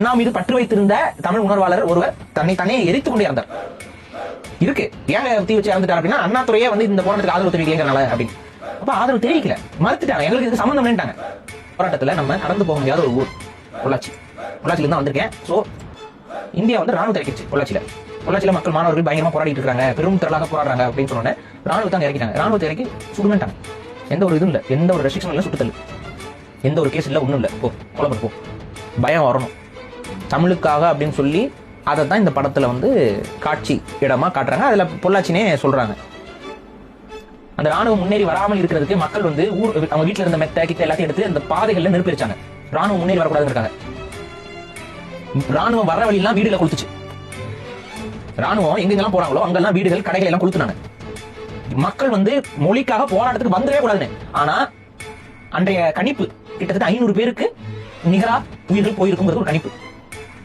அண்ணா மீது பற்று வைத்திருந்த தமிழ் உணர்வாளர் ஒருவர் தன்னை தானே எரித்துக் கொண்டே இருந்தார் இருக்கு. ஏன் தீ வச்சு இறந்துட்டார் அப்படின்னா அண்ணாதுறையே வந்து இந்த போராட்டத்துக்கு ஆதரவு தெரிவிக்கலங்கிறனால அப்படின்னு. அப்ப ஆதரவு தெரிவிக்கல. மறுத்துட்டாங்க. எங்களுக்கு இது சம்மந்தம் இல்லைன்ட்டாங்க. போராட்டத்துல நம்ம நடந்து போக முடியாத ஒரு ஊர் பொள்ளாச்சி. பொள்ளாச்சியில தான் வந்திருக்கேன். சோ இந்தியா வந்து ராணுவத்தை இறக்கிச்சு பொள்ளாச்சியில. பொள்ளாச்சியில மக்கள் மாணவர்கள் பயங்கரமா போராடிட்டு இருக்காங்க. பெரும் திரளாக போராடுறாங்க அப்படின்னு சொன்னோன்னே ராணுவத்தை இறக்கிட்டாங்க. ராணுவத்தை இறக்கி சுடுமேட்டாங்க எந்த ஒரு இதுவும் இல்லை. எந்த ஒரு ரெஸ்ட்ரிக்ஷன் இல்லை சுட்டுத்தல். எந்த ஒரு கேஸ் இல்லை ஒன்றும் இல்லை. போ கொலை போ. பயம் வரணும். தமிழுக்காக அப்படின்னு சொல்லி அதை தான் இந்த படத்துல வந்து காட்சி இடமா காட்டுறாங்க. அதுல பொள்ளாச்சினே சொல்றாங்க. அந்த ராணுவம் முன்னேறி வராமல் இருக்கிறதுக்கு மக்கள் வந்து ஊர் அவங்க வீட்டுல இருந்த மெத்த கிட்ட எல்லாத்தையும் எடுத்து அந்த பாதைகள்ல நெருப்பி வச்சாங்க ராணுவம் முன்னேறி வரக்கூடாதுன்னு இருக்காங்க. ராணுவம் வர வழியெல்லாம் வீடுல கொளுத்துச்சு. ராணுவம் எங்கெங்கெல்லாம் போறாங்களோ அங்கெல்லாம் வீடுகள் கடைகள் எல்லாம் கொளுத்துனாங்க. மக்கள் வந்து மொழிக்காக போராட்டத்துக்கு வந்துடவே கூடாதுன்னு. ஆனா அன்றைய கணிப்பு கிட்டத்தட்ட ஐநூறு பேருக்கு நிகரா உயிர்கள் போயிருக்குங்கிறது ஒரு கணிப்பு.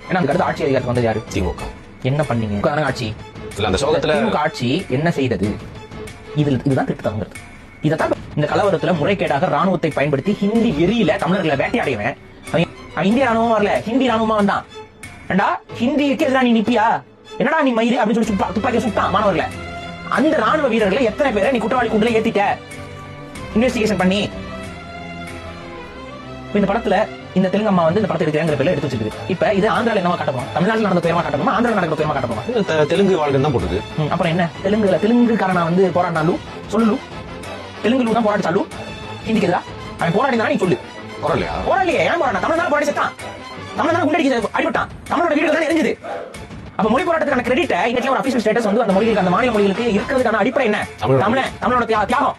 ஏன்னா அதுக்கு அடுத்து ஆட்சி அதிகாரத்துக்கு வந்தது யாரு? திமுக. என்ன பண்ணீங்க? உட்கார்ந்து ஆட்சி. இல்ல அந்த சோகத்துல திமுக ஆட்சி என்ன செய்தது? இதில் இதுதான் திருத்தங்கிறது இதைத்தான் இந்த கலவரத்துல முறைகேடாக ராணுவத்தை பயன்படுத்தி ஹிந்தி வெறியில தமிழர்களை வேட்டையாடியவன். இந்திய ராணுவம் வரல ஹிந்தி ராணுவமா வந்தான். ஏண்டா ஹிந்திக்கு எதிராக நீ நிப்பியா? என்னடா நீ மயிறு அப்படின்னு சொல்லி சுட்டா துப்பாக்கி சுட்டான் மாணவர்களை. அந்த ராணுவ வீரர்களை எத்தனை பேரை நீ குற்றவாளி கூண்டுல ஏத்திட்ட? இன்வெஸ்டிகேஷன் பண்ணி. இந்த படத்துல இந்த தெலுங்கு அம்மா வந்து இந்த படத்தை எடுக்கிறேங்கிற பேர்ல எடுத்து வச்சிருக்கு இப்ப இது ஆந்திரால என்னவா காட்டணும் தமிழ்நாட்டில் நடந்த துயரமா காட்டணுமா ஆந்திரா நடக்கிற துயரமா தெலுங்கு வாழ்க்கை தான் போட்டுது. ம், அப்புறம் என்ன? தெலுங்குல தெலுங்குக்காரனா வந்து போராடினாலு சொல்லு தெலுங்குல தான் போராடிச்சாலு ஹிந்திக்கு எதிரா? அவன் போராடினா நீ சொல்லு. குரலையா போராடலையே ஏன் போராடினா? தமிழ் தான். போராடி செத்தான் தமிழ் தான் குண்டடிக்கு அடிபட்டான். தமிழோட வீடுகள் தான் எரிஞ்சது. அப்ப மொழி போராட்டத்துக்கான கிரெடிட் இன்னைக்கு ஒரு அபிஷியல் ஸ்டேட்டஸ் வந்து அந்த மொழிகளுக்கு அந்த மாநில மொழிகளுக்கு இருக்கிறதுக்கான அடிப்படை என்ன? தமிழ். தமிழ தமிழோட தியா- தியாகம்.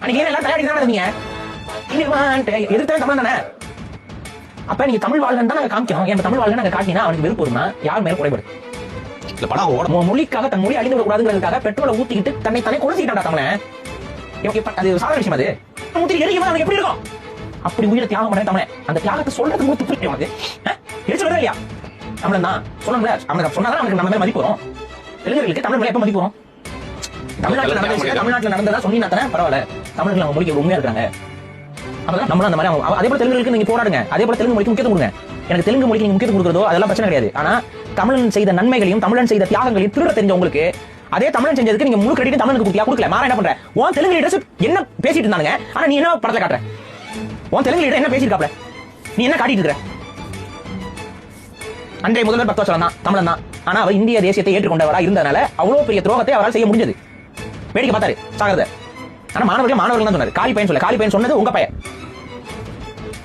அன்னைக்கு ஏன் எல்லாம் தயாரி தானே இருந்தீங்க? இன்னைக்கு எதிர்த்தவன் தமிழ் தானே? அப்ப நீங்க தமிழ் வாழ்கன் தான் நாங்க காமிக்கணும். என் தமிழ் வாழ்கன் நாங்க காட்டினா அவனுக்கு வெறுப்பு வரும்னா யார் மேல குறைபடு? இந்த படம் ஓட மொ- மொழிக்காக தன் மொழி அழிந்து விடக்கூடாதுங்கிறதுக்காக பெட்ரோலை ஊத்திக்கிட்டு தன்னை தானே தமிழன் இவன் இப்ப அது சாதாரண விஷயம் அது. ஊத்தி எரியும்? அவனுக்கு எப்படி இருக்கும்? அப்படி உயிரை தியாகம் பண்ண தமிழன் அந்த தியாகத்தை சொல்றதுக்கு மூத்து புரிய உனக்கு? எரிச்சு வருதா இல்லையா? தமிழன் தான். சொல்லணும்ல அவனுக்கு சொன்னாதான் அவனுக்கு நம்ம மேல மதிப்பு வரும். தெலுங்குகளுக்கு தமிழ் மேல எப்ப மதிப்பு வரும்? தமிழ்நாட்டுல நடந்த விஷயம் தமிழ்நாட்டுல நடந்ததா சொன்னீங்கன்னா தானே பரவாயில்ல. தமிழர்கள் அவங்க மொழிக்கு உண்மையா இருக்காங்க. அப்பதான் நம்மளும் அந்த மாதிரி அவங்க- அதே போல தெலுங்குகளுக்கு நீங்க போராடுங்க. அதே போல தெலுங்கு மொழிக்கு முக்கியத்துவம் கொடுங்க. எனக்கு தெலுங்கு மொழிக்கு நீங்க முக்கியத்துவம் கொடுக்குறதோ அதெல்லாம் பிரச்சனை கிடையாது. ஆனா தமிழன் செய்த நன்மைகளையும் தமிழன் செய்த தியாகங்களையும் திருட தெரிஞ்ச உங்களுக்கு அதே தமிழன் செஞ்சதுக்கு நீங்க முழு கிரெடிட் தமிழுக்கு கொடுக்கல கொடுக்கல. மாற என்ன பண்ற? உன் தெலுங்கு லீடர்ஸ் என்ன பேசிட்டு இருந்தாங்க ஆனா நீ என்ன படத்துல காட்டுற. உன் தெலுங்கு லீடர் என்ன பேசியிருக்காப்ல நீ என்ன காட்டிட்டு இருக்கிற அன்றைய முதல்வர் பக்தவச்சலம் தான் தமிழன் தான். ஆனா அவர் இந்திய தேசியத்தை ஏற்றுக்கொண்டவரா இருந்ததுனால அவ்வளவு பெரிய துரோகத்தை அவரால் செய்ய முடிஞ்சது. வேடிக்கை பார்த்தாரு சாகிறத ஆனா மாணவர்கள் மாணவர்கள் தான் சொன்னாரு காலி பையன் சொல்ல காலி பையன் சொன்னது உங்க பையன்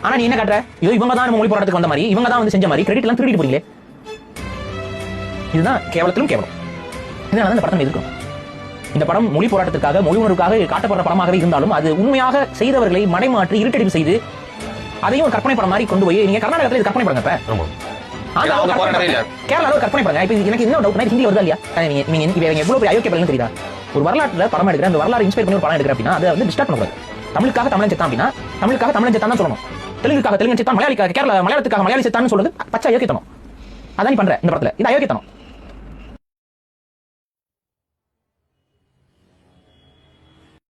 ஆனா நீ என்ன காட்டுற இதோ இவங்க தான் நம்ம மொழி போராட்டத்துக்கு வந்த மாதிரி இவங்க தான் வந்து செஞ்ச மாதிரி கிரெடிட் எல்லாம் திருடிட்டு போறீங்களே இதுதான் கேவலத்திலும் கேவலம் இதனால தான் இந்த படத்தை எதிர்க்கும் இந்த படம் மொழி போராட்டத்திற்காக மொழி உணர்வுக்காக காட்டப்படுற படமாகவே இருந்தாலும் அது உண்மையாக செய்தவர்களை மடைமாற்றி இருட்டடிப்பு செய்து அதையும் ஒரு கற்பனை படம் மாதிரி கொண்டு போய் நீங்க கர்நாடகத்துல இது கற்பனை பண்ணுங்க. கேரளாவுல கற்பனை பண்ணுங்க இப்ப எனக்கு என்ன டவுட்னா ஹிந்தி வருதா இல்லையா நீங்க நீங்க எவ்வளவு பெரிய அயோக்கிய தெரியுதா ஒரு வரலாற்றுல படம் எடுக்கிற அந்த வரலாறு இன்ஸ்பயர் பண்ணி ஒரு படம் எடுக்கிற அப்படின்னா அதை வந்து டிஸ்டர்ப் பண்ணக்கூடாது. தமிழுக்காக தமிழன் செத்தான் அப்படின்னா தமிழுக்காக தமிழன் செத்தான் தான் சொல்லணும். தெலுங்குக்காக தெலுங்கு செத்தான் மலையாளிக்காக கேரளா மலையாளத்துக்காக மலையாளி செத்தான்னு சொல்றது பச்சை அயோக்கியத்தனம். அதான் நீ பண்ற இந்த படத்துல. இது அயோக்கியத்தனம்.